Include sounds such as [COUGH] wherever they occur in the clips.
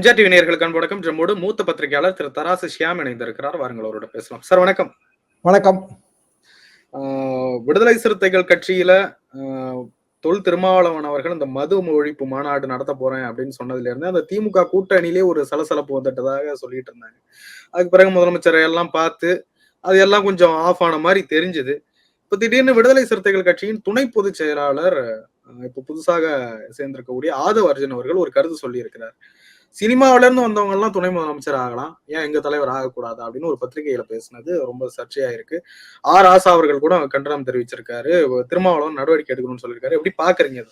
MGR TV நேயர்களுக்கு அன்பு வணக்கம். ஜம்மோடு மூத்த பத்திரிகையாளர் திரு தராசு ஷியாம் இணைந்திருக்கிறார். வாருங்கள் அவரோட பேசலாம். சார் வணக்கம். வணக்கம். விடுதலை சிறுத்தைகள் கட்சியில தொல் திருமாவளவன் அவர்கள் இந்த மது ஒழிப்பு மாநாடு நடத்த போறேன் அப்படின்னு சொன்னதுல இருந்து அந்த திமுக கூட்டணியிலே ஒரு சலசலப்பு வந்துட்டதாக சொல்லிட்டு இருந்தாங்க. அதுக்கு பிறகு முதலமைச்சரை எல்லாம் பார்த்து அது எல்லாம் கொஞ்சம் ஆஃப் ஆன மாதிரி தெரிஞ்சது. இப்ப திடீர்னு விடுதலை சிறுத்தைகள் கட்சியின் துணை பொதுச் செயலாளர் இப்ப புதுசாக சேர்ந்திருக்கக்கூடிய ஆதவ அர்ஜுன் அவர்கள் ஒரு கருத்து சொல்லி இருக்கிறார் சினிமாவில இருந்து வந்தவங்க எல்லாம் துணை முதலமைச்சர் ஆகலாம். ஏன் எங்க தலைவர் ஆகக்கூடாது அப்படின்னு ஒரு பத்திரிகையில பேசினது ரொம்ப சர்ச்சையா இருக்கு ஆர் ஆசா அவர்கள் கூட கண்டனம் தெரிவிச்சிருக்காரு. திருமாவளவன் நடவடிக்கை எடுக்கணும்னு சொல்லியிருக்காரு. எப்படி பாக்குறீங்க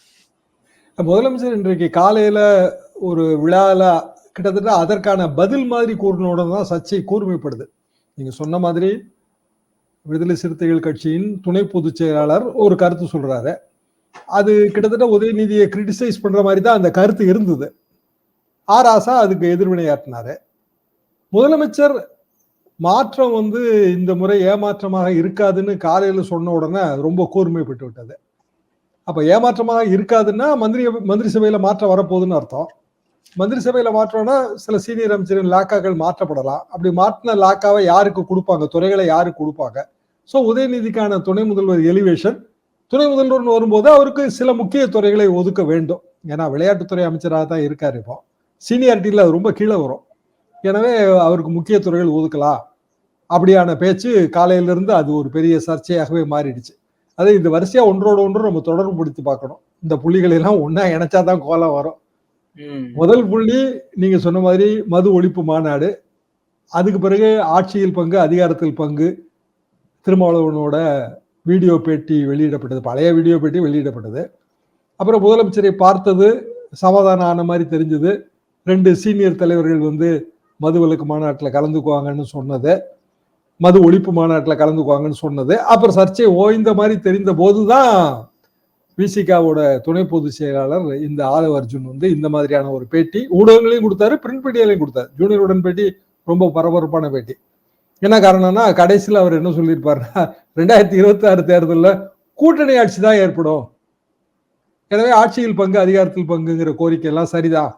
முதலமைச்சர் இன்றைக்கு காலையில ஒரு விழால கிட்டத்தட்ட அதற்கான பதில் மாதிரி கூறினோட தான் சர்ச்சை கூர்மைப்படுது. நீங்க சொன்ன மாதிரி விடுதலை சிறுத்தைகள் கட்சியின் துணை பொதுச் செயலாளர் ஒரு கருத்து சொல்றாரு. அது கிட்டத்தட்ட உதயநிதியை கிரிட்டிசைஸ் பண்ற மாதிரி தான் அந்த கருத்து இருந்தது. ஆர் ஆசா அதுக்கு எதிர்வினையாற்றினாரு முதலமைச்சர் மாற்றம் வந்து இந்த முறை ஏமாற்றமாக இருக்காதுன்னு காலையில சொன்ன உடனே ரொம்ப கூர்மைப்பட்டு விட்டது. அப்ப ஏமாற்றமாக இருக்காதுன்னா மந்திரி மந்திரி சபையில மாற்றம் வரப்போகுதுன்னு அர்த்தம். மந்திரி சபையில மாற்றம்னா சில சீனியர் அமைச்சரின் லாக்காக்கள் மாற்றப்படலாம். அப்படி மாற்றின லாக்காவை யாருக்கு கொடுப்பாங்க? துறைகளை யாருக்கு கொடுப்பாங்க? ஸோ உதயநிதிக்கான துணை முதல்வர் எலிவேஷன் துணை முதல்வர்னு வரும்போது அவருக்கு சில முக்கிய துறைகளை ஒதுக்க வேண்டும். ஏன்னா விளையாட்டுத்துறை அமைச்சராக தான் இருக்கார் இப்போ. சீனியாரிட்டியில் அது ரொம்ப கீழே வரும். எனவே அவருக்கு முக்கிய துறைகள் ஒதுக்கலாம் அப்படியான பேச்சு காலையிலிருந்து அது ஒரு பெரிய சர்ச்சையாகவே மாறிடுச்சு. அது இந்த வரிசையா ஒன்றோட ஒன்று நம்ம தொடர்பு படுத்தி பார்க்கணும். இந்த புள்ளிகளை எல்லாம் ஒன்னா இணைச்சாதான் கோலம் வரும். முதல் புள்ளி நீங்க சொன்ன மாதிரி மது ஒழிப்பு மாநாடு. அதுக்கு பிறகு ஆட்சியில் பங்கு அதிகாரத்தில் பங்கு. திருமாவளவனோட வீடியோ பேட்டி வெளியிடப்பட்டது. பழைய வீடியோ பேட்டி வெளியிடப்பட்டது. அப்புறம் முதலமைச்சரை பார்த்தது சமாதானம் ஆன மாதிரி தெரிஞ்சது. ரெண்டு சீனியர் தலைவர்கள் வந்து மது விலக்கு மாநாட்டில் கலந்துக்குவாங்கன்னு சொன்னது. மது ஒழிப்பு மாநாட்டில் கலந்துக்குவாங்கன்னு சொன்னது. அப்புறம் சர்ச்சை ஓய்ந்த மாதிரி தெரிந்த போது தான் விசிகாவோட துணை பொதுச் செயலாளர் இந்த ஆதவ அர்ஜுன் வந்து இந்த மாதிரியான ஒரு பேட்டி ஊடகங்களையும் கொடுத்தாரு பிரிண்ட் மீடியாலையும் கொடுத்தாரு. ஜூனியருடன் பேட்டி ரொம்ப பரபரப்பான பேட்டி. என்ன காரணம்னா கடைசியில் அவர் என்ன சொல்லியிருப்பாருன்னா ரெண்டாயிரத்தி இருபத்தி ஆறு தேர்தலில் கூட்டணி ஆட்சி தான் ஏற்படும். எனவே ஆட்சியில் பங்கு அதிகாரத்தில் பங்குங்கிற கோரிக்கை எல்லாம் சரிதான்.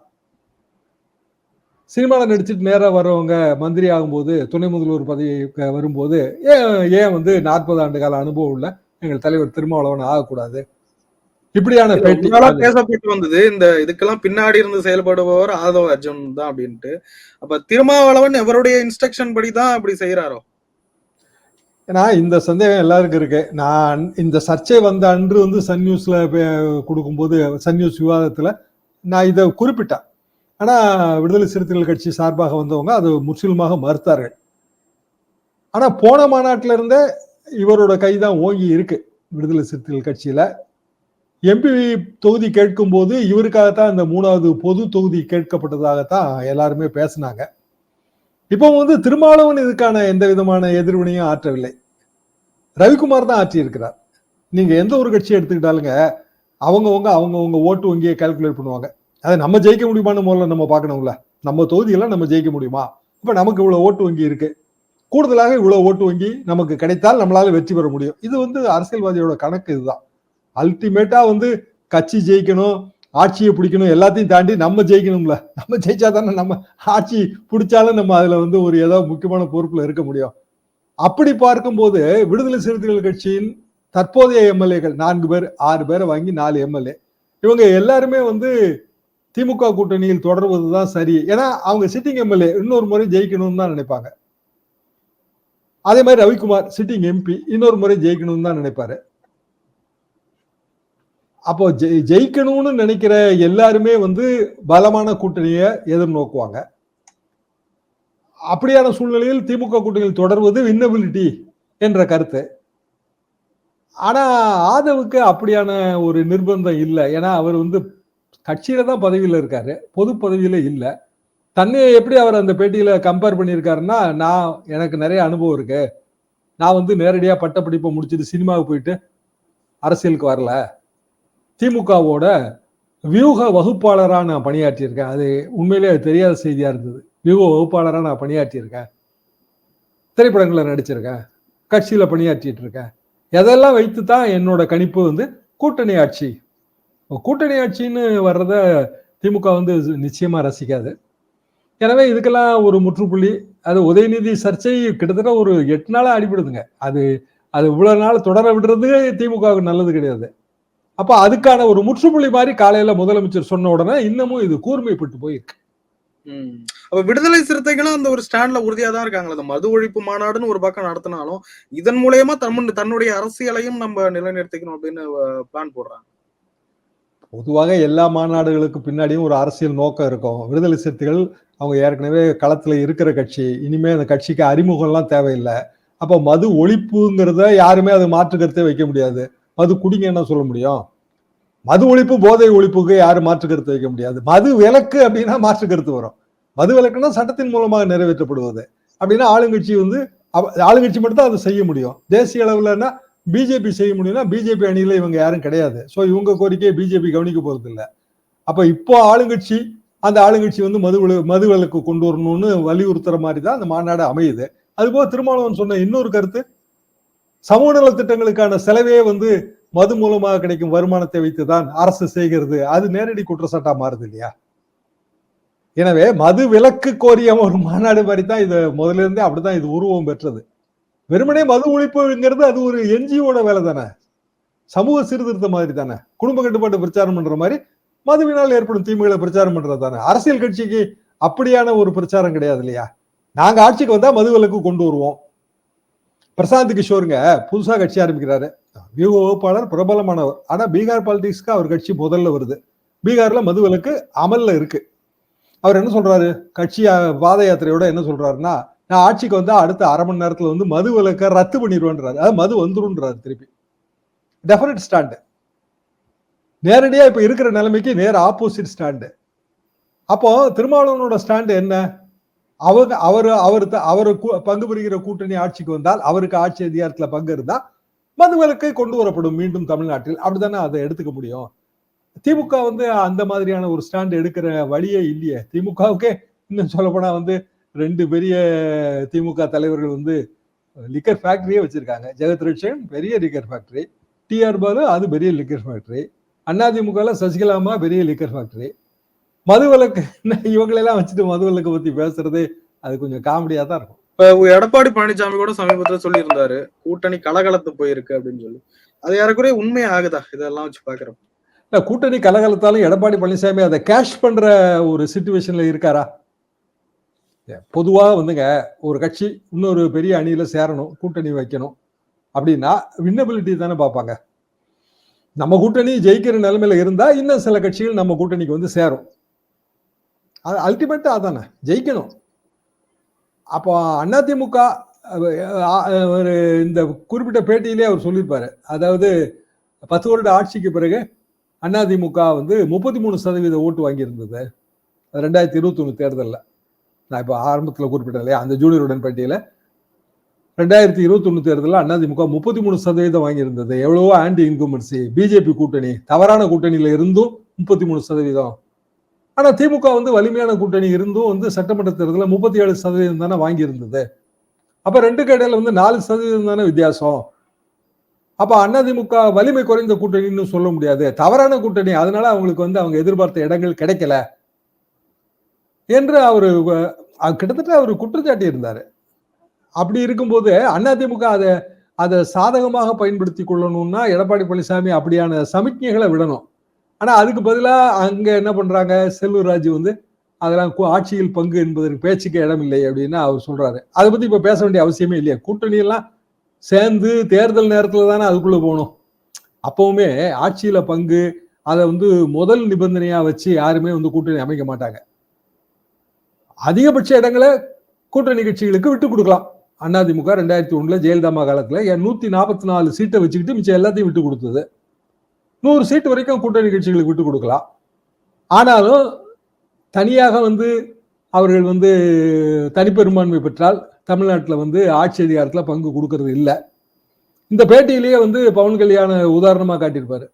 சினிமாவில் நடிச்சுட்டு நேராக வரவங்க மந்திரி ஆகும்போது துணை முதல்வர் பதவி வரும்போது ஏன் ஏன் வந்து நாற்பது ஆண்டு கால அனுபவம் உள்ள எங்கள் தலைவர் திருமாவளவன் ஆகக்கூடாது? இப்படியான பேட்டி பேசப்பட்டு வந்தது இந்த இதுக்கெல்லாம் பின்னாடி இருந்து செயல்படுபவர் ஆதவ அர்ஜுன் தான் அப்படின்ட்டு. அப்ப திருமாவளவன் எவருடைய இன்ஸ்ட்ரக்ஷன் படி தான் அப்படி செய்யறாரோ ஏன்னா இந்த சந்தேகம் எல்லாருக்கும் இருக்கு. நான் இந்த சர்ச்சை வந்த அன்று வந்து சன் நியூஸ்ல கொடுக்கும்போது சன் நியூஸ் விவாதத்துல நான் இதை குறிப்பிட்டேன். ஆனால் விடுதலை சிறுத்தைகள் கட்சி சார்பாக வந்தவங்க அது முற்றிலுமாக மறுத்தார்கள். ஆனால் போன மாநாட்டில் இருந்தே இவரோட கைதான் ஓங்கி இருக்கு விடுதலை சிறுத்தைகள் கட்சியில். எம்பி தொகுதி கேட்கும் போது இவருக்காகத்தான் இந்த மூணாவது பொது தொகுதி கேட்கப்பட்டதாகத்தான் எல்லாருமே பேசினாங்க. இப்போ வந்து திருமாவளவன் இதுக்கான எந்த விதமான எதிர்வினையும் ஆற்றவில்லை. ரவிக்குமார் தான் ஆற்றியிருக்கிறார். நீங்கள் எந்த ஒரு கட்சியை எடுத்துக்கிட்டாலுங்க அவங்கவுங்க அவங்கவுங்க ஓட்டு வங்கியை கால்குலேட் பண்ணுவாங்க. அதை நம்ம ஜெயிக்க முடியுமான்னு முதல்ல நம்ம பார்க்கணும்ல. நம்ம தொகுதியெல்லாம் நம்ம ஜெயிக்க முடியுமா? இப்போ நமக்கு இவ்வளோ ஓட்டு வங்கி இருக்கு. கூடுதலாக இவ்வளோ ஓட்டு வங்கி நமக்கு கிடைத்தால் நம்மளால வெற்றி பெற முடியும். இது வந்து அரசியல்வாதியோட கணக்கு இதுதான். அல்டிமேட்டா வந்து கட்சி ஜெயிக்கணும் ஆட்சியை பிடிக்கணும் எல்லாத்தையும் தாண்டி நம்ம ஜெயிக்கணும்ல. நம்ம ஜெயிச்சா தானே நம்ம ஆட்சி பிடிச்சாலும் நம்ம அதுல வந்து ஒரு ஏதோ முக்கியமான பொறுப்புல இருக்க முடியும். அப்படி பார்க்கும்போது விடுதலை சிறுத்தைகள் கட்சியின் தற்போதைய எம்எல்ஏக்கள் நான்கு பேர் ஆறு பேரை வாங்கி நாலு எம்எல்ஏ. இவங்க எல்லாருமே வந்து திமுக கூட்டணியில் தொடர்வது தான் சரி. ஏன்னா அவங்க சிட்டிங் எம்எல்ஏ இன்னொரு முறை ஜெயிக்கணும்னு தான் நினைப்பாங்க. அதே மாதிரி ரவிக்குமார் சிட்டிங் எம்பி இன்னொரு முறை ஜெயிக்கணும்னு தான் நினைப்பாரு. அப்போ ஜெய் ஜெயிக்கணும்னு நினைக்கிற எல்லாருமே வந்து பலமான கூட்டணியை எதிர்நோக்குவாங்க. அப்படியான சூழ்நிலையில் திமுக கூட்டணியில் தொடர்வது வின்னபிலிட்டி என்ற கருத்து. ஆனா ஆதவுக்கு அப்படியான ஒரு நிர்பந்தம் இல்லை. ஏன்னா அவர் வந்து கட்சியில தான் பதவியில் இருக்காரு. பொது பதவியில இல்லை. தன்னை எப்படி அவர் அந்த பேட்டியில கம்பேர் பண்ணியிருக்காருன்னா நான் எனக்கு நிறைய அனுபவம் இருக்கு. நான் வந்து நேரடியா பட்டப்படிப்பை முடிச்சுட்டு சினிமாவுக்கு போயிட்டு அரசியலுக்கு வரல. திமுகவோட வியூக வகுப்பாளராக நான் பணியாற்றியிருக்கேன். அது உண்மையிலே தெரியாத செய்தியாக இருந்தது. வியூக வகுப்பாளராக நான் பணியாற்றியிருக்கேன். திரைப்படங்களில் நடிச்சிருக்கேன். கட்சியில் பணியாற்றிட்டு இருக்கேன். எதெல்லாம் வைத்து தான் என்னோட கணிப்பு வந்து கூட்டணி ஆட்சி கூட்டணி ஆட்சின்னு வர்றத திமுக வந்து நிச்சயமா ரசிக்காது. எனவே இதுக்கெல்லாம் ஒரு முற்றுப்புள்ளி. அது உதயநிதி சர்ச்சை கிட்டத்தட்ட ஒரு எட்டு நாளா அடிபடுதுங்க. அது அது இவ்வளோ நாள் தொடர விடுறது திமுகவுக்கு நல்லது கிடையாது. அப்போ அதுக்கான ஒரு முற்றுப்புள்ளி மாதிரி காலையில முதலமைச்சர் சொன்ன உடனே இன்னமும் இது கூர்மைப்பட்டு போயிருக்கு. அப்ப விடுதலை சிறுத்தைகளும் அந்த ஒரு ஸ்டாண்ட்ல உறுதியா தான் இருக்காங்களா அந்த மது ஒழிப்பு மாநாடுன்னு ஒரு பக்கம் நடத்தினாலும் இதன் மூலயமா தம் தன்னுடைய அரசியலையும் நம்ம நிலைநிறுத்திக்கணும் அப்படின்னு பிளான் போடுறாங்க. பொதுவாக எல்லா மாநாடுகளுக்கு பின்னாடியும் ஒரு அரசியல் நோக்கம் இருக்கும். விடுதலை சிறுத்தைகள் அவங்க ஏற்கனவே களத்தில் இருக்கிற கட்சி. இனிமேல் அந்த கட்சிக்கு அறிமுகம்லாம் தேவையில்லை. அப்போ மது ஒழிப்புங்கிறத யாருமே அது மாற்று கருத்தே வைக்க முடியாது. மது குடிங்க என்ன சொல்ல முடியும்? மது ஒழிப்பு போதை ஒழிப்புக்கு யாரும் மாற்று கருத்து வைக்க முடியாது. மது விலக்கு அப்படின்னா மாற்று கருத்து வரும். மது விலக்குன்னா சட்டத்தின் மூலமாக நிறைவேற்றப்படுவது. அப்படின்னா ஆளுங்கட்சி வந்து ஆளுங்கட்சி மட்டும் தான் அதை செய்ய முடியும். தேசிய அளவில்னா பிஜேபி செய்ய முடியும்னா பிஜேபி அணியில இவங்க யாரும் கிடையாது. ஸோ இவங்க கோரிக்கையை பிஜேபி கவனிக்க போகிறது இல்லை அப்போ இப்போ ஆளுங்கட்சி அந்த ஆளுங்கட்சி வந்து மது மது விலக்கு கொண்டு வரணும்னு வலியுறுத்துற மாதிரி தான் அந்த மாநாடு அமையுது. அதுபோக திருமாவளவன் சொன்ன இன்னொரு கருத்து சமூக நலத்திட்டங்களுக்கான செலவே வந்து மது மூலமாக கிடைக்கும் வருமானத்தை வைத்து தான் அரசு செய்கிறது. அது நேரடி குற்றச்சாட்டா மாறுது இல்லையா? எனவே மது விலக்கு கோரிய ஒரு மாநாடு மாதிரி தான் இது முதல்ல இருந்தே அப்படிதான் இது உருவம் பெற்றது. வெறுமனே மது ஒழிப்புங்கிறது அது ஒரு என்ஜிஓட வேலை தானே. சமூக சீர்திருத்த மாதிரி தானே. குடும்ப கட்டுப்பாட்டு பிரச்சாரம் பண்ற மாதிரி மதுவினால் ஏற்படும் தீமைகளை பிரச்சாரம் பண்றது தானே. அரசியல் கட்சிக்கு அப்படியான ஒரு பிரச்சாரம் கிடையாது இல்லையா? நாங்க ஆட்சிக்கு வந்தா மது விலக்கு கொண்டு வருவோம். பிரசாந்த் கிஷோருங்க புதுசா கட்சி ஆரம்பிக்கிறாரு. வியூக வகுப்பாளர் பிரபலமானவர். ஆனா பீகார் பாலிடிக்ஸ்க்கு அவர் கட்சி முதல்ல வருது. பீகார்ல மது விலக்கு அமல்ல இருக்கு. அவர் என்ன சொல்றாரு? கட்சி பாத யாத்திரையோட என்ன சொல்றாருன்னா நான் ஆட்சிக்கு வந்தா அடுத்த அரை மணி நேரத்துல வந்து மது விலக்க ரத்து பண்ணிடுவேன்றாரு அதாவது மது வந்துருன்றாரு திருப்பி. டெஃபினட் ஸ்டாண்டு நேரடியா இப்ப இருக்கிற நிலைமைக்கு நேர் ஆப்போசிட் ஸ்டாண்டு அப்போ திருமாவளவனோட ஸ்டாண்டு என்ன? அவங்க அவர் அவர் அவர் பங்கு பெறுகிற கூட்டணி ஆட்சிக்கு வந்தால் அவருக்கு ஆட்சி அதிகாரத்துல பங்கு இருந்தா மது விலக்கை கொண்டு வரப்படும் மீண்டும் தமிழ்நாட்டில். அப்படித்தானே அதை எடுத்துக்க முடியும்? திமுக வந்து அந்த மாதிரியான ஒரு ஸ்டாண்ட் எடுக்கிற வழியே இல்லையே. திமுகவுக்கே இன்னும் சொல்லப்போனால் வந்து ரெண்டு பெரிய திமுக தலைவர்கள் வந்து லிக்கர் ஃபேக்டரியே வச்சிருக்காங்க. ஜெகத் ரட்சன் பெரிய லிக்கர் ஃபேக்டரி டிஆர் பாலு அது பெரிய லிக்கர் ஃபேக்டரி அதிமுகல சசிகலாமா பெரிய லிக்கர் ஃபேக்டரி மது விலக்கு இவங்களெல்லாம் வச்சுட்டு மது விலக்கு பத்தி பேசுறது அது கொஞ்சம் காமெடியா தான் இருக்கும். இப்ப எடப்பாடி பழனிசாமி கூட சமீபத்துல சொல்லியிருந்தாரு கூட்டணி கலகலத்து போயிருக்கு அப்படின்னு சொல்லி. அது யாருக்குறைய உண்மை ஆகுதா? இதெல்லாம் வச்சு பாக்குறப்ப. இல்ல கூட்டணி கலகலத்தாலும் எடப்பாடி பழனிசாமி அதை கேஷ் பண்ற ஒரு சுச்சுவேஷன்ல இருக்காரா? பொதுவாக வந்துங்க ஒரு கட்சி இன்னொரு பெரிய அணியில் சேரணும் கூட்டணி வைக்கணும் அப்படின்னா வின்னபிலிட்டி தானே பார்ப்பாங்க. நம்ம கூட்டணி ஜெயிக்கிற நிலைமையில இருந்தால் இன்னும் சில கட்சிகள் நம்ம கூட்டணிக்கு வந்து சேரும். அது அல்டிமேட்டாக அதானே ஜெயிக்கணும். அப்போ அதிமுக ஒரு இந்த குறிப்பிட்ட பேட்டியிலே அவர் சொல்லியிருப்பார். அதாவது பத்து வருட ஆட்சிக்கு பிறகு அதிமுக வந்து முப்பத்தி மூணு சதவீத ஓட்டு வாங்கியிருந்தது. ரெண்டாயிரத்தி இருபத்தொன்று தேர்தலில். நான் இப்போ ஆரம்பத்தில் குறிப்பிட்டேன் இல்லையா? அந்த ஜூனியர் உடன்பட்டியல ரெண்டாயிரத்தி இருபத்தொன்னு தேர்தலில் அதிமுக முப்பத்தி மூணு சதவீதம் வாங்கியிருந்தது. எவ்வளவோ ஆன்டி இன்கம்பன்சி பிஜேபி கூட்டணி தவறான கூட்டணியில் இருந்தும் முப்பத்தி மூணு சதவீதம். ஆனால் திமுக வந்து வலிமையான கூட்டணி இருந்தும் வந்து சட்டமன்ற தேர்தலில் முப்பத்தி ஏழு சதவீதம் தானே வாங்கியிருந்தது. அப்போ ரெண்டுக்கு கடையில் வந்து நாலு சதவீதம் தானே வித்தியாசம். அப்போ அதிமுக வலிமை குறைந்த கூட்டணின்னு சொல்ல முடியாது. தவறான கூட்டணி. அதனால அவங்களுக்கு வந்து அவங்க எதிர்பார்த்த இடங்கள் கிடைக்கல. என்று அவர் கிட்டத்தட்ட அவர் குற்றச்சாட்டி இருந்தார் அப்படி இருக்கும்போது அதிமுக அதை அதை சாதகமாக பயன்படுத்தி கொள்ளணும்னா எடப்பாடி பழனிசாமி அப்படியான சமிக்ஞைகளை விடணும். ஆனால் அதுக்கு பதிலாக அங்கே என்ன பண்ணுறாங்க செல்லூர் ராஜு வந்து அதெல்லாம் ஆட்சியில் பங்கு என்பதற்கு பேச்சுக்கு இடம் இல்லை அப்படின்னு அவர் சொல்கிறாரு அதை பற்றி இப்போ பேச வேண்டிய அவசியமே இல்லையா. கூட்டணியெல்லாம் சேர்ந்து தேர்தல் நேரத்தில் தானே அதுக்குள்ளே போகணும். அப்போவுமே ஆட்சியில் பங்கு அதை வந்து முதல் நிபந்தனையாக வச்சு யாருமே வந்து கூட்டணி அமைக்க மாட்டாங்க. அதிகபட்ச இடங்களை கூட்டணி கட்சிகளுக்கு விட்டு கொடுக்கலாம். அதிமுக ரெண்டாயிரத்தி ஒண்ணுல ஜெயலலிதா காலத்துல நூத்தி நாற்பத்தி நாலு சீட்டை வச்சுக்கிட்டு மிச்சம் எல்லாத்தையும் விட்டு கொடுத்தது. நூறு சீட்டு வரைக்கும் கூட்டணி கட்சிகளுக்கு விட்டு கொடுக்கலாம். ஆனாலும் தனியாக வந்து அவர்கள் வந்து தனிப்பெரும்பான்மை பெற்றால் தமிழ்நாட்டில் வந்து ஆட்சி அதிகாரத்தில் பங்கு கொடுக்கறது இல்லை. இந்த பேட்டியிலேயே வந்து பவன் கல்யாண உதாரணமாக காட்டியிருப்பாரு.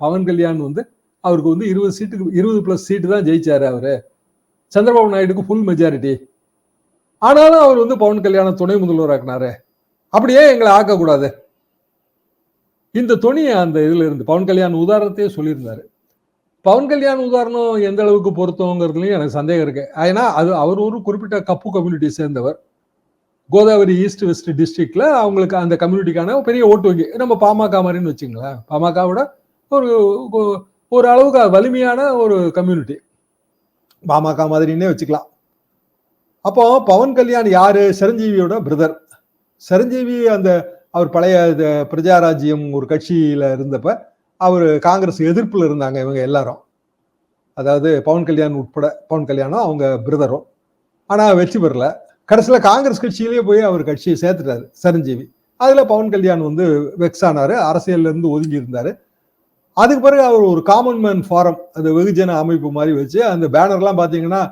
பவன் கல்யாண் வந்து அவருக்கு வந்து இருபது சீட்டுக்கு இருபது ப்ளஸ் சீட்டு தான் ஜெயிச்சார் அவர். சந்திரபாபு நாயுடுக்கு ஃபுல் மெஜாரிட்டி ஆனாலும் அவர் வந்து பவன் கல்யாணம் துணை முதல்வர் ஆக்கினாரு அப்படியே எங்களை ஆக்கக்கூடாது. இந்த துணியை அந்த இதுல இருந்து பவன் கல்யாண் உதாரணத்தையே சொல்லியிருந்தாரு. பவன் கல்யாண் உதாரணம் எந்த அளவுக்கு பொருத்தங்கிறதுலயும் எனக்கு சந்தேகம் இருக்கு. ஏன்னா அது அவர் ஒரு குறிப்பிட்ட கப்பு கம்யூனிட்டி சேர்ந்தவர். கோதாவரி ஈஸ்ட் வெஸ்ட் டிஸ்ட்ரிக்ட்ல அவங்களுக்கு அந்த கம்யூனிட்டிக்கான பெரிய ஓட்டு வங்கி. நம்ம பாமக மாதிரின்னு வச்சுங்களேன் பாமகவோட ஒரு- ஒரு அளவுக்கு வலிமையான ஒரு கம்யூனிட்டி பாமக மாதிரின்னே வச்சுக்கலாம். அப்போ பவன் கல்யாண் யாரு? சிரஞ்சீவியோட பிரதர் சிரஞ்சீவி அந்த அவர் பழைய இது பிரஜாராஜ்யம் ஒரு கட்சியில இருந்தப்ப அவர் காங்கிரஸ் எதிர்ப்புல இருந்தாங்க இவங்க எல்லாரும். அதாவது பவன் கல்யாண் உட்பட பவன் கல்யாணம் அவங்க பிரதரும் ஆனா வெற்றி பெறல. கடைசியில் காங்கிரஸ் கட்சியிலேயே போய் அவர் கட்சியை சேர்த்துட்டாரு சிரஞ்சீவி. அதுல பவன் கல்யாண் வந்து வெக்ஸ் ஆனாரு. அரசியல்ல இருந்து ஒதுங்கி இருந்தாரு. அதுக்கு பிறகு அவர் ஒரு காமன் மேன் ஃபாரம் அந்த வெகுஜன அமைப்பு மாதிரி வச்சு அந்த பேனர்லாம் பார்த்தீங்கன்னா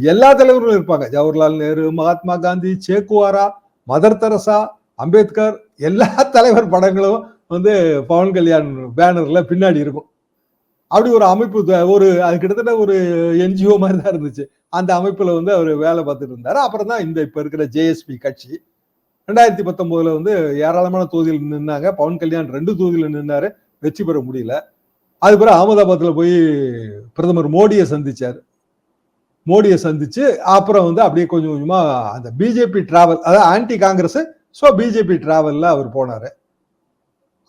எல்லா தலைவர்களும் இருப்பாங்க. Jawaharlal Nehru Mahatma Gandhi Che Guevara Mother Teresa Ambedkar எல்லா [LAUGHS] தலைவர் படங்களும் வந்து பவன் கல்யாண் பேனர்ல பின்னாடி இருக்கும். அப்படி ஒரு அமைப்பு த- ஒரு அது கிட்டத்தட்ட ஒரு என்ஜிஓ மாதிரி தான் இருந்துச்சு. அந்த அமைப்பில் வந்து அவர் வேலை பார்த்துட்டு இருந்தார். அப்புறம் தான் இந்த இப்போ இருக்கிற ஜேஎஸ்பி கட்சி. ரெண்டாயிரத்தி பத்தொம்போதில் வந்து ஏராளமான தொகுதியில் நின்னாங்க. பவன் கல்யாண் ரெண்டு தொகுதியில் நின்னாரு. வெற்றி பெற முடியல. அது பிறகு அகமதாபாத்தில் போய் பிரதமர் மோடியை சந்திச்சார். மோடியை சந்திச்சு அப்புறம் வந்து அப்படியே கொஞ்சம் கொஞ்சமாக அந்த பிஜேபி டிராவல் அதாவது ஆன்டி காங்கிரஸ் ஸோ பிஜேபி டிராவலில் அவர் போனாரு.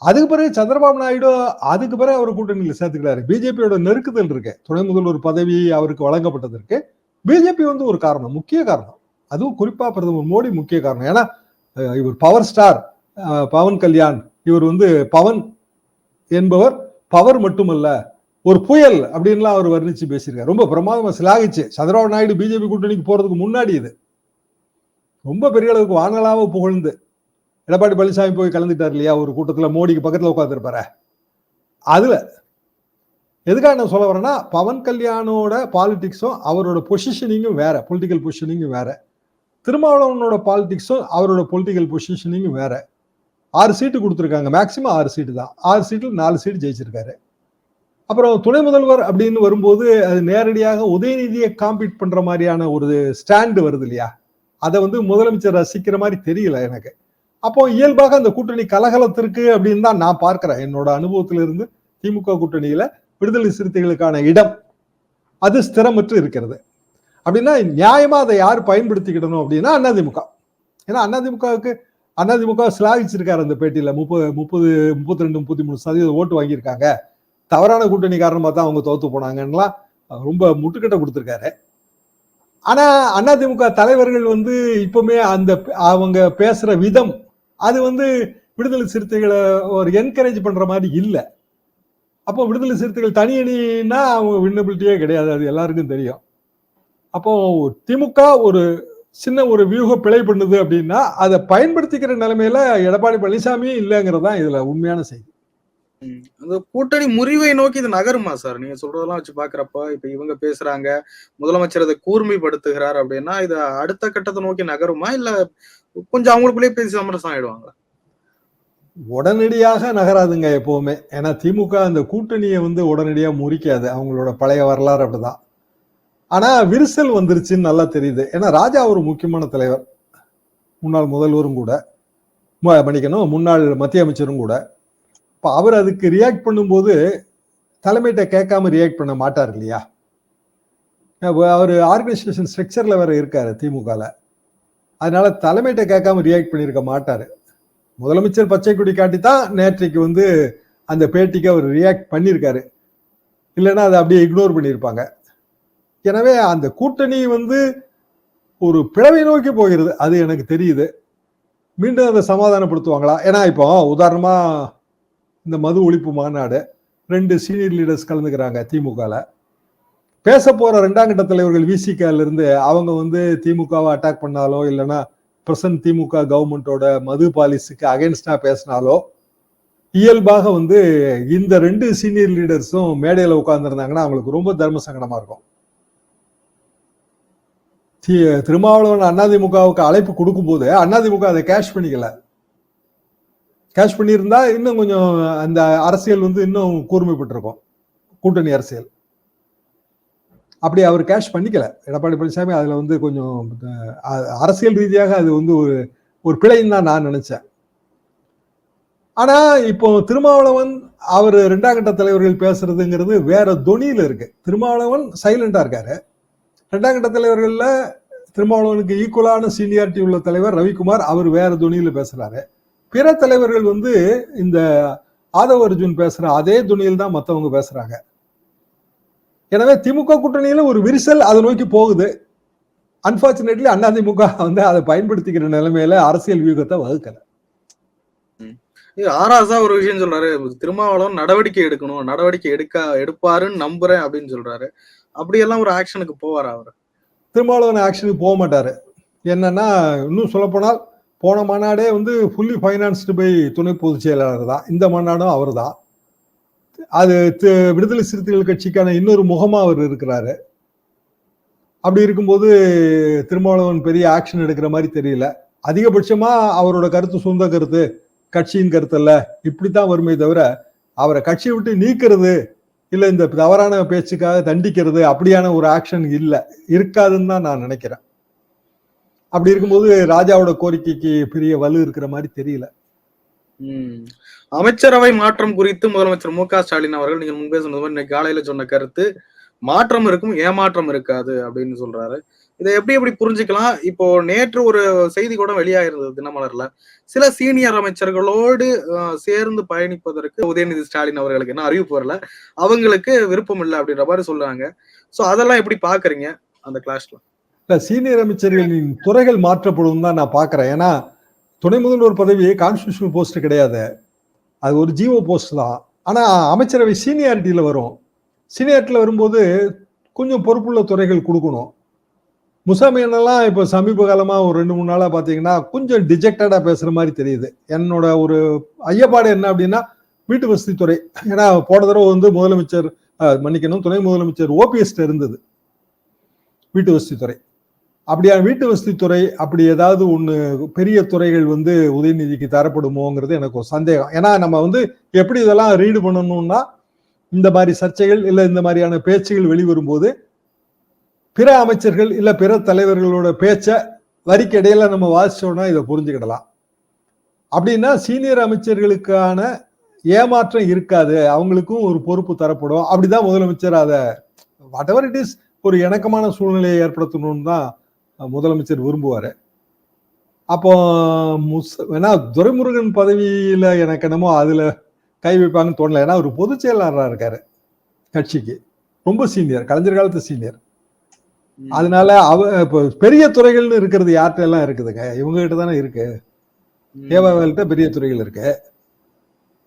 அதுக்கு பிறகு சந்திரபாபு நாயுடு அதுக்கு பிறகு அவர் கூட்டணியில் சேர்த்துக்கிறாரு. பிஜேபியோட நெருக்குதல் இருக்கு. துணை முதல்வர் பதவி அவருக்கு வழங்கப்பட்டதற்கு பிஜேபி வந்து ஒரு காரணம் முக்கிய காரணம். அதுவும் குறிப்பாக பிரதமர் மோடி முக்கிய காரணம். ஏன்னா இவர் பவர் ஸ்டார் பவன் கல்யாண் இவர் வந்து பவன் என்பவர் பவர் மட்டுமல்ல ஒரு புயல் அப்படின்லாம் அவர் வர்ணிச்சு பேசியிருக்காரு. ரொம்ப பிரமாதமா சிலாகிச்சு. சந்திரபாபு நாயுடு பிஜேபி கூட்டணிக்கு போறதுக்கு முன்னாடி இது. ரொம்ப பெரிய அளவுக்கு வானலாக புகழ்ந்து. எடப்பாடி பழனிசாமி போய் கலந்துட்டார் இல்லையா? ஒரு கூட்டத்தில் மோடிக்கு பக்கத்தில் உட்காந்துருப்பாரு அதில் எதுக்காக நான் சொல்ல வரேன்னா பவன் கல்யாணோட பாலிடிக்ஸும் அவரோட பொசிஷனிங்கும் வேற. பொலிட்டிக்கல் பொசிஷனிங்கும் வேற. திருமாவளவனோட பாலிடிக்ஸும் அவரோட பொலிட்டிக்கல் பொசிஷனிங்கும் வேற. ஆறு சீட்டு கொடுத்துருக்காங்க. மேக்சிமம் ஆறு சீட்டு தான். ஆறு சீட்டில் நாலு சீட்டு ஜெயிச்சிருக்காரு. அப்புறம் துணை முதல்வர் அப்படின்னு வரும்போது அது நேரடியாக உதயநிதியை காம்பீட் பண்ற மாதிரியான ஒரு ஸ்டாண்டு வருது இல்லையா? அதை வந்து முதலமைச்சர் ரசிக்கிற மாதிரி தெரியல எனக்கு. அப்போ இயல்பாக அந்த கூட்டணி கலகலத்திற்கு அப்படின்னு தான் நான் பார்க்கிறேன். என்னோட அனுபவத்திலிருந்து திமுக கூட்டணியில விடுதலை சிறுத்தைகளுக்கான இடம் அது ஸ்திரமற்று இருக்கிறது. அப்படின்னா நியாயமா அதை யார் பயன்படுத்திக்கிடணும் அப்படின்னா அதிமுக ஏன்னா அதிமுகவுக்கு அதிமுக சிலாகிச்சிருக்காரு அந்த பேட்டியில. முப்பது முப்பது முப்பத்தி ரெண்டு முப்பத்தி மூணு சதவீதம் ஓட்டு வாங்கியிருக்காங்க. தவறான கூட்டணி காரணமாக தான் அவங்க தோத்து போனாங்கலாம் ரொம்ப முட்டுக்கட்டை கொடுத்துருக்காரு. ஆனா அதிமுக தலைவர்கள் வந்து இப்பவுமே அந்த அவங்க பேசுற விதம் அது வந்து விடுதலை சிறுத்தைகளை ஒரு என்கரேஜ் பண்ற மாதிரி இல்லை. அப்போ விடுதலை சிறுத்தைகள் தனி அணின்னா அவங்க வின்னபிலிட்டியே கிடையாது அது எல்லாருக்கும் தெரியும். அப்போ திமுக ஒரு சின்ன ஒரு வியூக பிழை பண்ணுது அப்படின்னா அதை பயன்படுத்திக்கிற நிலைமையில எடப்பாடி பழனிசாமியும் இல்லைங்கிறது தான் இதுல உண்மையான செய்தி. அந்த கூட்டணி முறிவை நோக்கி இது நகருமா சார்? நீங்க சொல்றதெல்லாம் வச்சு பாக்குறப்ப இப்ப இவங்க பேசுறாங்க முதலமைச்சர் அதை கூர்மைப்படுத்துகிறார் அப்படின்னா இது அடுத்த கட்டத்தை நோக்கி நகருமா? இல்ல கொஞ்சம் அவங்களுக்குள்ளே பேசி சமரசம் ஆயிடுவாங்க உடனடியாக நகராதுங்க எப்பவுமே. ஏன்னா திமுக அந்த கூட்டணியை வந்து உடனடியா முறிக்காது. அவங்களோட பழைய வரலாறு அப்படிதான். ஆனா விரிசல் வந்துருச்சுன்னு நல்லா தெரியுது. ஏன்னா ராஜா ஒரு முக்கியமான தலைவர். முன்னாள் முதல்வரும் கூட. மன்னிக்கணும் முன்னாள் மத்திய அமைச்சரும் கூட. இப்போ அவர் அதுக்கு ரியாக்ட் பண்ணும்போது தலைமையிட்ட கேட்காம ரியாக்ட் பண்ண மாட்டார் இல்லையா? அவர் ஆர்கனைசேஷன் ஸ்ட்ரக்சரில் வேற இருக்காரு திமுகவில் அதனால தலைமையிட்ட கேட்காம ரியாக்ட் பண்ணியிருக்க மாட்டார். முதலமைச்சர் பச்சை கொடி காட்டி தான் நேற்றைக்கு வந்து அந்த பேட்டிக்கு அவர் ரியாக்ட் பண்ணியிருக்காரு இல்லைன்னா அதை அப்படியே இக்னோர் பண்ணியிருப்பாங்க எனவே அந்த கூட்டணி வந்து ஒரு பிளவை நோக்கி போகிறது அது எனக்கு தெரியுது. மீண்டும் அதை சமாதானப்படுத்துவாங்களா? ஏன்னா இப்போ உதாரணமா இந்த மது ஒழிப்பு மாநாடு ரெண்டு சீனியர் லீடர்ஸ் கலந்துக்கிறாங்க திமுகவில் பேச போகிற ரெண்டாம் கட்ட தலைவர்கள் விசிகாலிருந்து அவங்க வந்து திமுகவை அட்டாக் பண்ணாலோ இல்லைன்னா பிரசன்ட் திமுக கவர்மெண்ட்டோட மது பாலிசிக்கு அகேன்ஸ்டாக பேசினாலோ இயல்பாக வந்து இந்த ரெண்டு சீனியர் லீடர்ஸும் மேடையில் உட்காந்துருந்தாங்கன்னா அவங்களுக்கு ரொம்ப தர்ம சங்கடமாக இருக்கும். திருமாவளவன் அதிமுகவுக்கு அழைப்பு கொடுக்கும்போது அதிமுக அதை கேஷ் பண்ணிக்கல. கேஷ் பண்ணியிருந்தா இன்னும் கொஞ்சம் அந்த அரசியல் வந்து இன்னும் கூர்மைப்பட்டிருக்கும். கூட்டணி அரசியல். அப்படி அவர் கேஷ் பண்ணிக்கல. எடப்பாடி பழனிசாமி அதில் வந்து கொஞ்சம் அரசியல் ரீதியாக அது வந்து ஒரு ஒரு பிழைன்னு தான் நான் நினைச்சேன். ஆனால் இப்போ திருமாவளவன் அவர் ரெண்டாம் கட்ட தலைவர்கள் பேசுறதுங்கிறது வேற துணியில் இருக்கு. திருமாவளவன் சைலண்டா இருக்காரு. ரெண்டாம் கட்ட தலைவர்கள்ல திருமாவளவனுக்கு ஈக்குவலான சீனியாரிட்டி உள்ள தலைவர் ரவிக்குமார். அவர் வேற துணியில பேசுறாரு. பிற தலைவர்கள் வந்து இந்த ஆதவ அர்ஜுன் பேசுற அதே துணியில் தான் மத்தவங்க பேசுறாங்க. எனவே திமுக கூட்டணியில ஒரு விரிசல் அதை நோக்கி போகுது. அன்பார்ச்சுனேட்லி அதிமுக வந்து அதை பயன்படுத்திக்கிற நிலைமையில அரசியல் வியூகத்தை வகுக்கல. ஆராசா ஒரு விஷயம் சொல்றாரு. திருமாவளவன் நடவடிக்கை எடுக்கணும். நடவடிக்கை எடுக்க எடுப்பாருன்னு நம்புறேன் அப்படின்னு சொல்றாரு. அப்படியெல்லாம் ஒரு ஆக்ஷனுக்கு போவார் அவர்? திருமாவளவன் ஆக்ஷனுக்கு போக மாட்டார். என்னன்னா இன்னும் சொல்லப்போனால் போன மாநாடே வந்து ஃபுல்லி ஃபைனான்ஸ்டு பை துணை பொதுச் செயலாளர் தான். இந்த மாநாடும் அவர் தான். அது விடுதலை சிறுத்தைகள் கட்சிக்கான இன்னொரு முகமாக அவர் இருக்கிறாரு. அப்படி இருக்கும்போது திருமாவளவன் பெரிய ஆக்ஷன் எடுக்கிற மாதிரி தெரியல. அதிகபட்சமாக அவரோட கருத்து சொந்த கருத்து கட்சியின் கருத்து அல்ல. இப்படித்தான் வருமே தவிர அவரை கட்சியை விட்டு நீக்கிறது இல்ல இந்த தவறான பேச்சுக்காக தண்டிக்கிறது அப்படியான ஒரு ஆக்ஷன் இல்ல. இருக்காதுன்னு தான் நான் நினைக்கிறேன். அப்படி இருக்கும்போது ராஜாவோட கோரிக்கைக்கு பெரிய வலு இருக்கிற மாதிரி தெரியல. அமைச்சரவை மாற்றம் குறித்து முதலமைச்சர் மு க ஸ்டாலின் அவர்கள் நீங்க முன்பே சொன்னது மாதிரி இன்னைக்கு காலையில சொன்ன கருத்து மாற்றம் இருக்கும் ஏமாற்றம் இருக்காது அப்படின்னு சொல்றாரு. இதை எப்படி எப்படி புரிஞ்சுக்கலாம்? இப்போ நேற்று ஒரு செய்தி கூட வெளியாயிருந்தது தினமலர்ல. சில சீனியர் அமைச்சர்களோடு சேர்ந்து பயணிப்பதற்கு உதயநிதி ஸ்டாலின் அவர்களுக்கு என்ன அறிவிப்பு வரல? அவங்களுக்கு விருப்பம் இல்லை அப்படின்ற மாதிரி சொல்றாங்க. ஸோ அதெல்லாம் எப்படி பாக்குறீங்க அந்த கிளாஸ்ல இல்ல சீனியர் அமைச்சர்களின் துறைகள் மாற்றப்படும் தான் நான் பாக்குறேன். ஏன்னா துணை முதல்வர் பதவி கான்ஸ்டியூஷனல் போஸ்ட் கிடையாது. அது ஒரு ஜிஓ போஸ்ட் தான். ஆனா அமைச்சரவை சீனியாரிட்டியில வரும். சீனியாரிட்டியில வரும்போது கொஞ்சம் பொறுப்புள்ள துறைகள் கொடுக்கணும். முசாமியனெல்லாம் இப்போ சமீப காலமாக ஒரு ரெண்டு மூணு நாளாக பார்த்தீங்கன்னா கொஞ்சம் டிஜெக்டடாக பேசுகிற மாதிரி தெரியுது. என்னோட ஒரு ஐயப்பாடு என்ன அப்படின்னா வீட்டு வசதித்துறை ஏன்னா போன தடவை வந்து முதலமைச்சர் மன்னிக்கணும் துணை முதலமைச்சர் ஓபிஎஸ் இருந்தது. வீட்டு வசதித்துறை அப்படியா வீட்டு வசதித்துறை அப்படி ஏதாவது ஒன்று பெரிய துறைகள் வந்து உதயநிதிக்கு தரப்படுமோங்கிறது எனக்கு ஒரு சந்தேகம். ஏன்னா நம்ம வந்து எப்படி இதெல்லாம் ரீடு பண்ணணும்னா இந்த மாதிரி சர்ச்சைகள் இல்லை இந்த மாதிரியான பேச்சுகள் வெளிவரும்போது பிற அமைச்சர்கள் இல்லை பிற தலைவர்களோட பேச்சை வரிக்கு இடையில நம்ம வாசிச்சோம்னா இதை புரிஞ்சுக்கிடலாம். அப்படின்னா சீனியர் அமைச்சர்களுக்கான ஏமாற்றம் இருக்காது. அவங்களுக்கும் ஒரு பொறுப்பு தரப்படும். அப்படிதான் முதலமைச்சர் அதை வாட் எவர் இட் இஸ் ஒரு இணக்கமான சூழ்நிலையை ஏற்படுத்தணும்னு தான் முதலமைச்சர் விரும்புவார். அப்போ முஸ் ஏன்னா துரைமுருகன் பதவியில் எனக்கு என்னமோ அதில் கை வைப்பாங்கன்னு தோணலை. ஏன்னா ஒரு பொதுச் செயலாளராக இருக்காரு கட்சிக்கு. ரொம்ப சீனியர் கலைஞர் காலத்து சீனியர். அதனால அவ இப்போ பெரிய துறைகள்னு இருக்கிறது யார்கிட்ட எல்லாம் இருக்குதுங்க? இவங்க கிட்ட தானே இருக்கு. தேவாவேல்கிட்ட பெரிய துறைகள் இருக்கு.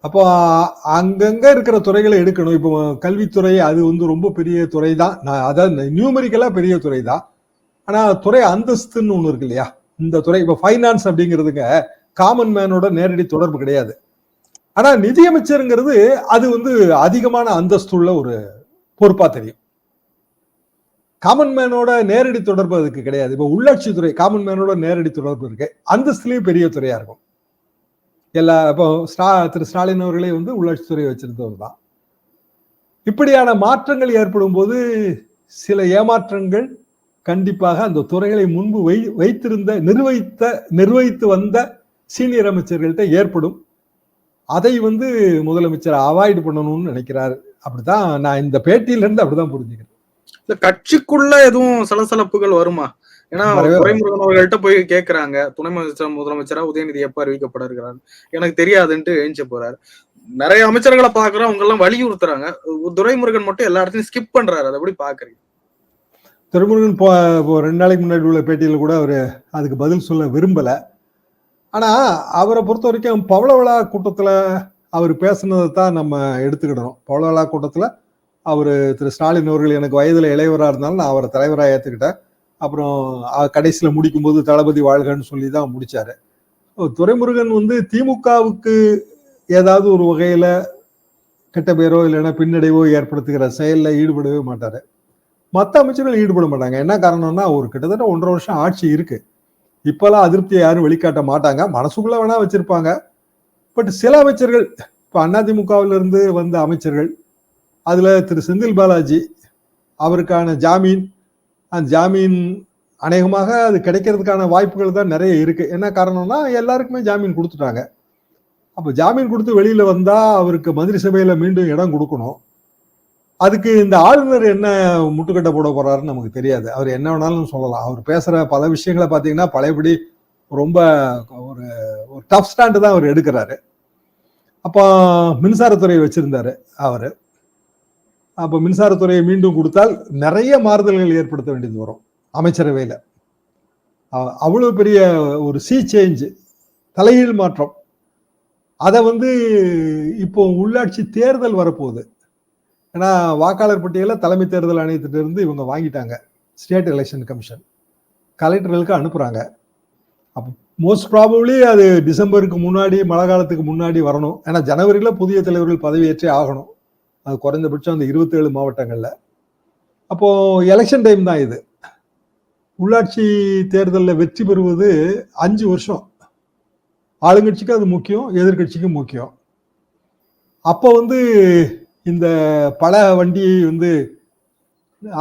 அப்போ அங்கங்க இருக்கிற துறைகளை எடுக்கணும். இப்போ கல்வித்துறை அது வந்து ரொம்ப பெரிய துறை தான் நான் அதாவது நியூமரிக்கலா பெரிய துறை தான் ஆனா துறை அந்தஸ்துன்னு ஒண்ணு இருக்கு இல்லையா? இந்த துறை இப்போ ஃபைனான்ஸ் அப்படிங்கிறதுங்க காமன் மேனோட நேரடி தொடர்பு கிடையாது. ஆனா நிதியமைச்சருங்கிறது அது வந்து அதிகமான அந்தஸ்துள்ள ஒரு பொறுப்பா தெரியும். காமன் மேனோட நேரடி தொடர்பு அதுக்கு கிடையாது. இப்போ உள்ளாட்சித்துறை காமன் மேனோட நேரடி தொடர்பு இருக்கு. அந்தஸ்துலயும் பெரிய துறையா இருக்கும். எல்லா இப்போ ஸ்டா திரு ஸ்டாலின் அவர்களே வந்து உள்ளாட்சித்துறை வச்சிருந்தவர் தான். இப்படியான மாற்றங்கள் ஏற்படும் போது சில ஏமாற்றங்கள் கண்டிப்பாக அந்த துறைகளை முன்பு வை வைத்திருந்த நிர்வகித்த நிர்வகித்து வந்த சீனியர் அமைச்சர்கள்ட்ட ஏற்படும். அதை வந்து முதலமைச்சர் அவாய்டு பண்ணணும்னு நினைக்கிறார். அப்படிதான் நான் இந்த பேட்டியிலிருந்து அப்படிதான் புரிஞ்சுக்கிறேன். இல்ல கட்சிக்குள்ள எதுவும் சலசலப்புகள் வருமா? ஏன்னா வரவே துரைமுருகன் அவர்கள்ட்ட போய் கேக்குறாங்க. துணை முதலமைச்சர் முதலமைச்சரா உதயநிதி எப்ப அறிவிக்கப்பட இருக்கிறார் எனக்கு தெரியாதுன்ட்டு எழுந்து போறாரு. நிறைய அமைச்சர்களை பாக்குறோம் அவங்க எல்லாம் வலியுறுத்துறாங்க. துரைமுருகன் மட்டும் எல்லா இடத்துலயும் ஸ்கிப் பண்றாரு. அதை எப்படி பாக்குறீங்க திருமுருகன் போ இப்போ ரெண்டு நாளைக்கு முன்னாடி உள்ள பேட்டியில் கூட அவர் அதுக்கு பதில் சொல்ல விரும்பல. ஆனா அவரை பொறுத்த வரைக்கும் பவளவிழா கூட்டத்துல அவர் பேசுனதை தான் நம்ம எடுத்துக்கிடணும் பவளவிழா கூட்டத்துல அவர் திரு ஸ்டாலின் அவர்கள் எனக்கு வயதில் இளையவராக இருந்தாலும் நான் அவரை தலைவராக ஏற்றுக்கிட்டேன் அப்புறம் கடைசியில் முடிக்கும்போது முடிக்கும் போது தளபதி வாழ்கன்னு சொல்லி தான் முடித்தார் துரைமுருகன் வந்து திமுகவுக்கு ஏதாவது ஒரு வகையில் கெட்ட பேரோ இல்லைன்னா பின்னடைவோ ஏற்படுத்துகிற செயலில் ஈடுபடவே மாட்டார். மற்ற அமைச்சர்கள் ஈடுபட மாட்டாங்க. என்ன காரணம்னா ஒரு கிட்டத்தட்ட ஒன்றரை வருஷம் ஆட்சி இருக்கு. இப்போல்லாம் அதிருப்தியை யாரும் வெளிக்காட்ட மாட்டாங்க. மனசுக்குள்ளே வேணால் வச்சுருப்பாங்க. பட் சில அமைச்சர்கள் இப்போ அதிமுகவிலிருந்து வந்த அமைச்சர்கள் அதில் திரு செந்தில் பாலாஜி அவருக்கான ஜாமீன் அந்த ஜாமீன் அநேகமாக அது கிடைக்கிறதுக்கான வாய்ப்புகள் தான் நிறைய இருக்குது என்ன காரணம்னா எல்லாருக்குமே ஜாமீன் கொடுத்துட்டாங்க. அப்போ ஜாமீன் கொடுத்து வெளியில் வந்தால் அவருக்கு மந்திரி சபையில் மீண்டும் இடம் கொடுக்கணும். அதுக்கு இந்த ஆளுநர் என்ன முட்டுக்கட்டை போட போறாருன்னு நமக்கு தெரியாது. அவர் என்ன வேணாலும் சொல்லலாம். அவர் பேசுகிற பல விஷயங்களை பார்த்தீங்கன்னா பழையபடி ரொம்ப ஒரு ஒரு டஃப் ஸ்டாண்டு தான் அவர் எடுக்கிறாரு. அப்போ மின்சாரத்துறையை வச்சுருந்தாரு அவர். அப்போ மின்சாரத்துறையை மீண்டும் கொடுத்தால் நிறைய மாறுதல்கள் ஏற்படுத்த வேண்டியது வரும் அமைச்சரவையில். அவ்வளோ பெரிய ஒரு சி சேஞ்சு தலைகீழ் மாற்றம். அதை வந்து இப்போ உள்ளாட்சி தேர்தல் வரப்போகுது. ஏன்னா வாக்காளர் பட்டியலில் தலைமை தேர்தல் ஆணையத்திட்ட இருந்து இவங்க வாங்கிட்டாங்க. State election commission. கலெக்டர்களுக்கு அனுப்புகிறாங்க அப்போ மோஸ்ட் ப்ராபப்ளி அது டிசம்பருக்கு முன்னாடி மழை காலத்துக்கு முன்னாடி வரணும். ஏன்னா ஜனவரியில் புதிய தலைவர்கள் பதவியேற்றே ஆகணும். அது குறைந்தபட்சம் அந்த இருபத்தேழு மாவட்டங்களில். அப்போது எலெக்ஷன் டைம் தான் இது. உள்ளாட்சி தேர்தலில் வெற்றி பெறுவது அஞ்சு வருஷம். ஆளுங்கட்சிக்கு அது முக்கியம் எதிர்க்கட்சிக்கும் முக்கியம். அப்போ வந்து இந்த பல வண்டியை வந்து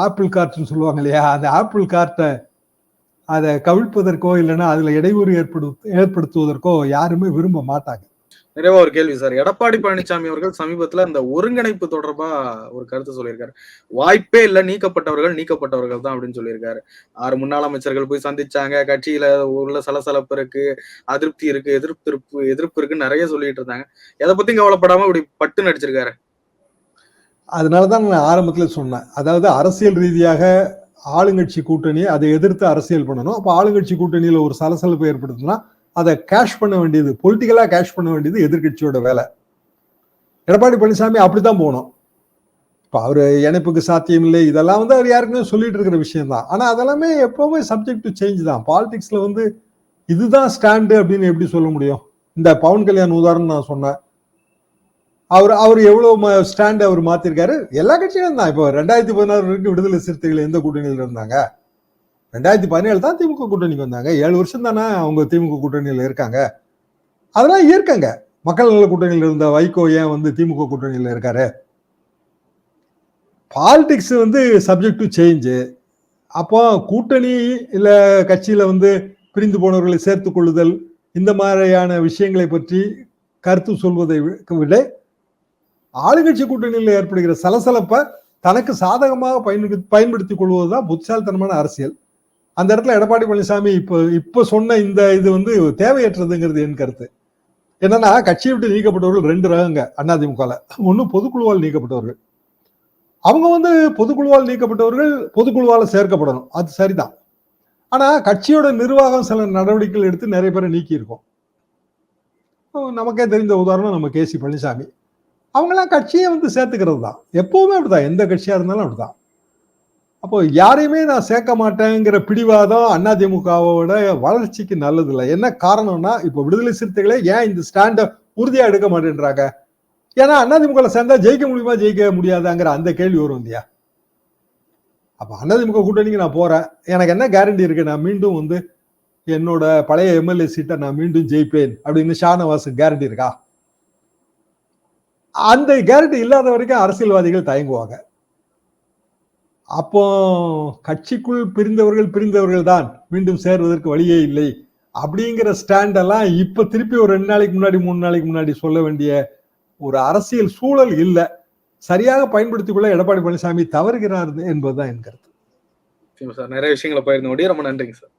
ஆப்பிள் கார்ட்னு சொல்லுவாங்க இல்லையா? அந்த ஆப்பிள் கார்ட்டை அதை கவிழ்ப்பதற்கோ இல்லைன்னா அதில் இடையூறு ஏற்படு ஏற்படுத்துவதற்கோ யாருமே விரும்ப மாட்டாங்க. நிறைவா ஒரு கேள்வி சார். எடப்பாடி பழனிசாமி அவர்கள் சமீபத்துல அந்த ஒருங்கிணைப்பு தொடர்பா ஒரு கருத்து சொல்லியிருக்காரு. வாய்ப்பே இல்ல நீக்கப்பட்டவர்கள் நீக்கப்பட்டவர்கள் தான் அப்படின்னு சொல்லியிருக்காரு. ஆறு முன்னாள் அமைச்சர்கள் போய் சந்திச்சாங்க. கட்சியில உள்ள சலசலப்பு இருக்கு அதிருப்தி இருக்கு எதிர்ப்பு இருப்பு எதிர்ப்பு இருக்குன்னு நிறைய சொல்லிட்டு இருந்தாங்க. எதை பத்தியும் கவலைப்படாம இப்படி பட்டு நடிச்சிருக்காரு? அதனாலதான் நான் ஆரம்பத்துல சொன்னேன். அதாவது அரசியல் ரீதியாக ஆளுங்கட்சி கூட்டணி அதை எதிர்த்து அரசியல் பண்ணணும். அப்போ ஆளுங்கட்சி கூட்டணியில ஒரு சலசலப்பு ஏற்படுத்துனா அதை கேஷ் பண்ண வேண்டியது பொலிட்டிக்கலாக கேஷ் பண்ண வேண்டியது எதிர்கட்சியோட வேலை. எடப்பாடி பழனிசாமி அப்படி தான் போகணும். இப்போ அவர் இணைப்புக்கு சாத்தியம் இல்லை. இதெல்லாம் வந்து அவர் யாருக்குமே சொல்லிட்டு இருக்கிற விஷயம் தான். ஆனால் அதெல்லாமே எப்போவுமே சப்ஜெக்ட் டு சேஞ்ச் தான். பாலிடிக்ஸில் வந்து இதுதான் ஸ்டாண்டு அப்படின்னு எப்படி சொல்ல முடியும்? இந்த பவன் கல்யாண் உதாரணம் நான் சொன்னேன். அவர் அவர் எவ்வளோ ஸ்டாண்ட் அவர் மாற்றிருக்காரு எல்லா கட்சியும் தான். இப்போ ரெண்டாயிரத்தி பதினாறு வரைக்கும் விடுதலை சிறுத்தைகள் எந்த கூட்டணியில் இருந்தாங்க? ரெண்டாயிரத்தி பதினேழு தான் திமுக கூட்டணிக்கு வந்தாங்க. ஏழு வருஷம் தானே அவங்க திமுக கூட்டணியில் இருக்காங்க. அதெல்லாம் இயற்கங்க மக்கள் நல கூட்டணியில் இருந்த வைகோ ஏன் வந்து திமுக கூட்டணியில் இருக்காரு? பாலிடிக்ஸ் வந்து சப்ஜெக்ட் டு சேஞ்சு அப்போ கூட்டணி இல்லை கட்சியில் வந்து பிரிந்து போனவர்களை சேர்த்து கொள்ளுதல் இந்த மாதிரியான விஷயங்களை பற்றி கருத்து சொல்வதை விட ஆளுங்கட்சி கூட்டணியில் ஏற்படுகிற சலசலப்பை தனக்கு சாதகமாக பயன்படுத்தி பயன்படுத்திக் கொள்வதுதான் புத்திசாலித்தனமான அரசியல். அந்த இடத்துல எடப்பாடி பழனிசாமி இப்போ இப்போ சொன்ன இந்த இது வந்து தேவையற்றதுங்கிறது என் கருத்து. என்னன்னா கட்சியை விட்டு நீக்கப்பட்டவர்கள் ரெண்டு ரகங்க அதிமுகல ஒன்று பொதுக்குழுவால் நீக்கப்பட்டவர்கள். அவங்க வந்து பொதுக்குழுவால் நீக்கப்பட்டவர்கள் பொதுக்குழுவால் சேர்க்கப்படணும். அது சரிதான். ஆனா கட்சியோட நிர்வாகம் சில நடவடிக்கைகள் எடுத்து நிறைய பேரை நீக்கி இருக்கோம் நமக்கே தெரிந்த உதாரணம் நம்ம கே சி பழனிசாமி. அவங்களாம் கட்சியை வந்து சேர்த்துக்கிறது தான் எப்பவுமே அப்படிதான். எந்த கட்சியா இருந்தாலும் அப்படிதான். அப்போ யாரையுமே நான் சேர்க்க மாட்டேங்கிற பிடிவாதம் அதிமுகவோட வளர்ச்சிக்கு நல்லது இல்லை என்ன காரணம்னா இப்போ விடுதலை சிறுத்தைகளே ஏன் இந்த ஸ்டாண்டை உறுதியா எடுக்க மாட்டேன்றாங்க? ஏன்னா அதிமுக சேர்ந்தா ஜெயிக்க முடியுமா ஜெயிக்க முடியாதாங்கிற அந்த கேள்வி வரும் இல்லையா? அப்போ அதிமுக கூட்டணிக்கு நான் போறேன். எனக்கு என்ன கேரண்டி இருக்கு? நான் மீண்டும் வந்து என்னோட பழைய எம்எல்ஏ சீட்டை நான் மீண்டும் ஜெயிப்பேன் அப்படின்னு ஷானவாஸ் கேரண்டி இருக்கா? அந்த கேரண்டி இல்லாத வரைக்கும் அரசியல்வாதிகள் தயங்குவாங்க. அப்போ கட்சிக்குள் பிரிந்தவர்கள் பிரிந்தவர்கள் தான் மீண்டும் சேர்வதற்கு வழியே இல்லை. அப்படிங்கிற ஸ்டாண்டெல்லாம் இப்போ இப்ப திருப்பி ஒரு ரெண்டு நாளைக்கு முன்னாடி மூணு நாளைக்கு முன்னாடி சொல்ல வேண்டிய ஒரு அரசியல் சூழல் இல்லை. சரியாக பயன்படுத்திக் கொள்ள எடப்பாடி பழனிசாமி தவறுகிறார் என்பதுதான் என் கருத்து. சார் நிறைய விஷயங்களை பகிர்ந்து முடியும் ரொம்ப நன்றிங்க சார்.